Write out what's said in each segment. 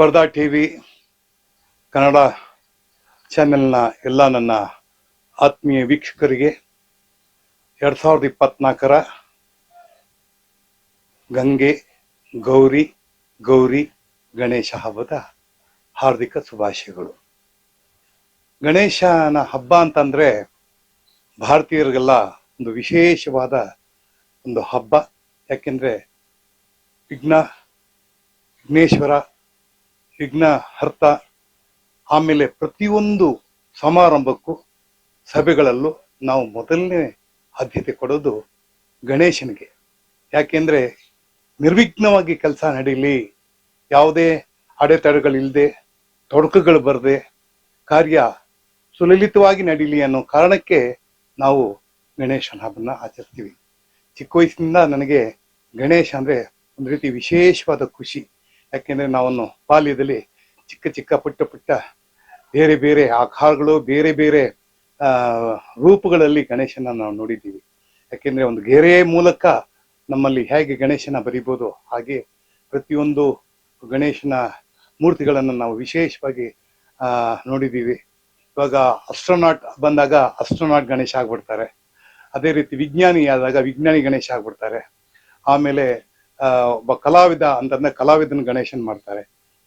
ಸ್ಪರ್ಧಾ T V Kannada ಚಾನೆಲ್ನ ಎಲ್ಲ ನನ್ನ ಆತ್ಮೀಯ ವೀಕ್ಷಕರಿಗೆ ಎರಡು ಸಾವಿರದ ಇಪ್ಪತ್ನಾಲ್ಕರ ಗಂಗೆ, ಗೌರಿ ಗೌರಿ, ಗಣೇಶ ಹಬ್ಬದ ಹಾರ್ದಿಕ ಶುಭಾಶಯಗಳು. ಗಣೇಶನ ಹಬ್ಬ ಅಂತಂದ್ರೆ ಭಾರತೀಯರಿಗೆಲ್ಲ ಒಂದು ವಿಶೇಷವಾದ ಒಂದು ಹಬ್ಬ. ಯಾಕೆಂದ್ರೆ ವಿಘ್ನ, ವಿಘ್ನೇಶ್ವರ ವಿಘ್ನ, ಹರ್ತ, ಆಮೇಲೆ ಪ್ರತಿಯೊಂದು ಸಮಾರಂಭಕ್ಕೂ ಸಭೆಗಳಲ್ಲೂ ನಾವು ಮೊದಲನೇ ಆದ್ಯತೆ ಕೊಡೋದು ಗಣೇಶನಿಗೆ. ಯಾಕೆಂದ್ರೆ ನಿರ್ವಿಘ್ನವಾಗಿ ಕೆಲಸ ನಡೀಲಿ, ಯಾವುದೇ ಅಡೆತಡೆಗಳಿಲ್ಲದೆ, ತೊಡಕುಗಳು ಬರದೆ, ಕಾರ್ಯ ಸುಲಲಿತವಾಗಿ ನಡೀಲಿ ಅನ್ನೋ ಕಾರಣಕ್ಕೆ ನಾವು ಗಣೇಶನ ಹಬ್ಬನ ಆಚರಿಸ್ತೀವಿ. ಚಿಕ್ಕ ವಯಸ್ಸಿನಿಂದ ನನಗೆ ಗಣೇಶ ಅಂದ್ರೆ ಒಂದು ರೀತಿ ವಿಶೇಷವಾದ ಖುಷಿ. ಯಾಕೆಂದ್ರೆ ನಾವನ್ನು ಬಾಲ್ಯದಲ್ಲಿ ಚಿಕ್ಕ ಚಿಕ್ಕ ಪುಟ್ಟ ಪುಟ್ಟ ಬೇರೆ ಬೇರೆ ಆಕಾರಗಳು, ಬೇರೆ ಬೇರೆ, ಆ, ರೂಪಗಳಲ್ಲಿ ಗಣೇಶನ ನಾವು ನೋಡಿದ್ದೀವಿ. ಯಾಕೆಂದ್ರೆ ಒಂದು ಗೆರೆಯ ಮೂಲಕ ನಮ್ಮಲ್ಲಿ ಹೇಗೆ ಗಣೇಶನ ಬರಿಬೋದು, ಹಾಗೆ ಪ್ರತಿಯೊಂದು ಗಣೇಶನ ಮೂರ್ತಿಗಳನ್ನು ನಾವು ವಿಶೇಷವಾಗಿ, ಆ, ನೋಡಿದ್ದೀವಿ. ಇವಾಗ ಅಸ್ಟ್ರೋನಾಟ್ ಬಂದಾಗ ಅಸ್ಟ್ರೋನಾಟ್ ಗಣೇಶ ಆಗ್ಬಿಡ್ತಾರೆ. ಅದೇ ರೀತಿ ವಿಜ್ಞಾನಿ ಆದಾಗ ವಿಜ್ಞಾನಿ ಗಣೇಶ ಆಗ್ಬಿಡ್ತಾರೆ. ಆಮೇಲೆ ಒಬ್ಬ ಕಲಾವಿದ ಅಂತಂದ್ರೆ ಕಲಾವಿದನ ಗಣೇಶನ್ ಮಾಡ್ತಾರೆ.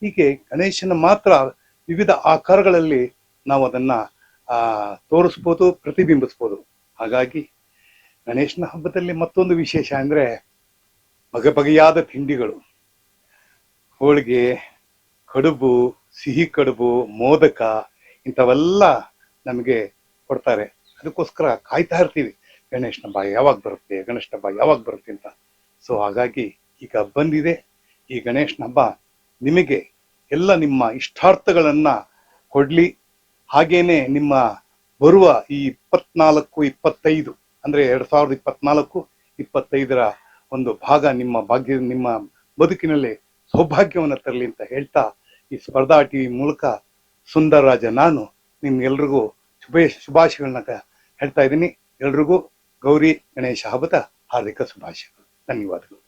ಹೀಗೆ ಗಣೇಶನ ಮಾತ್ರ ವಿವಿಧ ಆಕಾರಗಳಲ್ಲಿ ನಾವು ಅದನ್ನ, ಆ, ತೋರಿಸ್ಬೋದು, ಪ್ರತಿಬಿಂಬಿಸ್ಬೋದು. ಹಾಗಾಗಿ ಗಣೇಶನ ಹಬ್ಬದಲ್ಲಿ ಮತ್ತೊಂದು ವಿಶೇಷ ಅಂದ್ರೆ ಬಗೆ ಬಗೆಯಾದ ತಿಂಡಿಗಳು. ಹೋಳಿಗೆ, ಕಡುಬು, ಸಿಹಿ ಕಡುಬು, ಮೋದಕ ಇಂಥವೆಲ್ಲ ನಮಗೆ ಕೊಡ್ತಾರೆ. ಅದಕ್ಕೋಸ್ಕರ ಕಾಯ್ತಾ ಇರ್ತೀವಿ. ಗಣೇಶನ ಹಬ್ಬ ಯಾವಾಗ ಬರುತ್ತೆ, ಗಣೇಶನ ಹಬ್ಬ ಯಾವಾಗ ಬರುತ್ತೆ ಅಂತ. ಸೊ ಹಾಗಾಗಿ ಈಗ ಬಂದಿದೆ. ಈ ಗಣೇಶನ ಹಬ್ಬ ನಿಮಗೆ ಎಲ್ಲ ನಿಮ್ಮ ಇಷ್ಟಾರ್ಥಗಳನ್ನ ಕೊಡ್ಲಿ. ಹಾಗೇನೆ ನಿಮ್ಮ ಬರುವ ಈ ಇಪ್ಪತ್ನಾಲ್ಕು, ಇಪ್ಪತ್ತೈದು, ಅಂದ್ರೆ ಎರಡ್ ಸಾವಿರದ ಇಪ್ಪತ್ನಾಲ್ಕು, ಇಪ್ಪತ್ತೈದರ ಒಂದು ಭಾಗ ನಿಮ್ಮ ಭಾಗ್ಯ, ನಿಮ್ಮ ಬದುಕಿನಲ್ಲಿ ಸೌಭಾಗ್ಯವನ್ನು ತರಲಿ ಅಂತ ಹೇಳ್ತಾ ಈ ಸ್ಪರ್ಧಾ ಟಿವಿ ಮೂಲಕ ಸುಂದರ ರಾಜ ನಾನು ನಿಮ್ಗೆಲ್ರಿಗೂ ಶುಭ, ಶುಭಾಶಯಗಳನ್ನ ಹೇಳ್ತಾ ಇದ್ದೀನಿ. ಎಲ್ರಿಗೂ ಗೌರಿ ಗಣೇಶ ಹಬ್ಬದ ಹಾರ್ದಿಕ ಶುಭಾಶಯಗಳು. ಧನ್ಯವಾದಗಳು.